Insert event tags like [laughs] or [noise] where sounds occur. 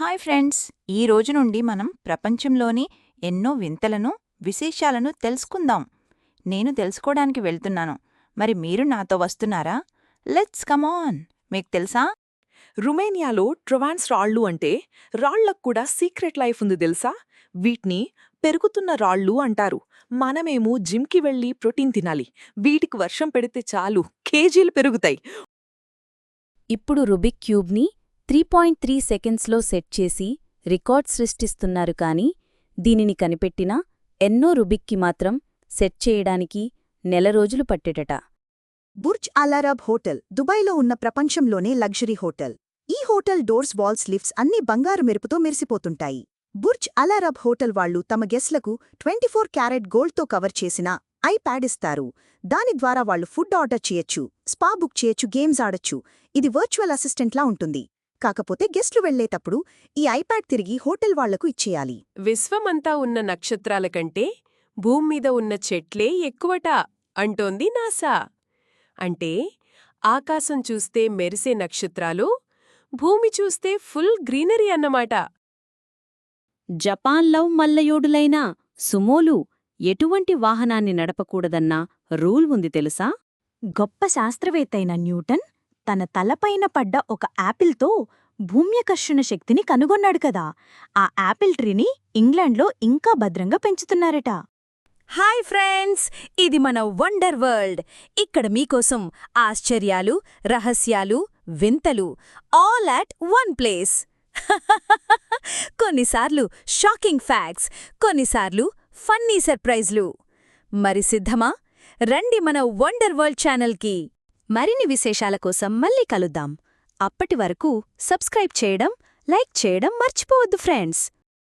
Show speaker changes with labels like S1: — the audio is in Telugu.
S1: Hi friends. ఈ రోజు నుండి మనం ప్రపంచంలోని ఎన్నో వింతలను విశేషాలను తెలుసుకుందాం. నేను తెలుసుకోవడానికి వెళ్తున్నాను. మరి మీరు నాతో వస్తున్నారా? లెట్స్ కమాన్ మీకు తెలుసా?
S2: రుమేనియాలో ట్రొవాన్స్ రాళ్ళు అంటే రాళ్ళకు కూడా సీక్రెట్ లైఫ్ ఉంది తెలుసా? వీటిని పెరుగుతున్న రాళ్ళు అంటారు. మనమేమో జిమ్కి వెళ్ళి ప్రోటీన్ తినాలి. వీటికి వర్షం పెడితే చాలు. కేజీలు పెరుగుతాయి.
S3: ఇప్పుడు రుబిక్ క్యూబ్ని త్రీ పాయింట్ త్రీ సెకండ్స్లో సెట్ చేసి రికార్డ్ సృష్టిస్తున్నారు కానీ దీనిని కనిపెట్టినా ఎన్నో రుబిక్కి మాత్రం సెట్ చేయడానికి నెల రోజులు పట్టేటట.
S4: బుర్జ్ అలారబ్ హోటల్ దుబాయ్లో ఉన్న ప్రపంచంలోనే లగ్జరీ హోటల్. ఈ హోటల్ డోర్స్ వాల్స్ లిఫ్ట్స్ అన్నీ బంగారు మెరుపుతో మెరిసిపోతుంటాయి. బుర్జ్ అలారబ్ హోటల్ వాళ్ళు తమ గెస్ట్లకు ట్వంటీ ఫోర్ క్యారెట్ గోల్డ్తో కవర్ చేసిన ఐప్యాడ్ ఇస్తారు. దాని ద్వారా వాళ్ళు ఫుడ్ ఆర్డర్ చేయొచ్చు స్పా బుక్ చేయొచ్చు గేమ్స్ ఆడొచ్చు. ఇది వర్చువల్ అసిస్టెంట్లా ఉంటుంది. కాకపోతే గెస్ట్లు వెళ్ళేటప్పుడు ఈ ఐప్యాడ్ తిరిగి హోటల్ వాళ్ళకు ఇచ్చేయాలి.
S5: విశ్వమంతా ఉన్న నక్షత్రాల కంటే భూమ్మీద ఉన్న చెట్లే ఎక్కువట అంటోంది నాసా. అంటే ఆకాశం చూస్తే మెరిసే నక్షత్రాలు భూమి చూస్తే ఫుల్ గ్రీనరీ అన్నమాట.
S3: జపాన్లో మల్లయోడులైన సుమోలు ఎటువంటి వాహనాన్ని నడపకూడదన్న రూల్ ఉంది తెలుసా?
S6: గొప్ప శాస్త్రవేత్తైన న్యూటన్ తన తలపైన పడ్డ ఒక యాపిల్తో భూమ్యకర్షణ శక్తిని కనుగొన్నాడు కదా. ఆ యాపిల్ ట్రీని ఇంగ్లాండ్లో ఇంకా భద్రంగా పెంచుతున్నారట. హాయ్ ఫ్రెండ్స్ ఇది మన వండర్ వరల్డ్. ఇక్కడ మీకోసం ఆశ్చర్యాలు రహస్యాలు వింతలు ఆల్ అట్ వన్ ప్లేస్. [laughs] కొన్నిసార్లు షాకింగ్ ఫ్యాక్ట్స్ కొన్నిసార్లు ఫన్నీ సర్ప్రైజ్లు. మరి సిద్ధమా? రండి మన వండర్ వరల్డ్ ఛానల్కి. మరిన్ని విశేషాల కోసం మళ్ళీ కలుద్దాం. అప్పటి వరకు సబ్స్క్రైబ్ చేయడం లైక్ చేయడం మర్చిపోవద్దు ఫ్రెండ్స్.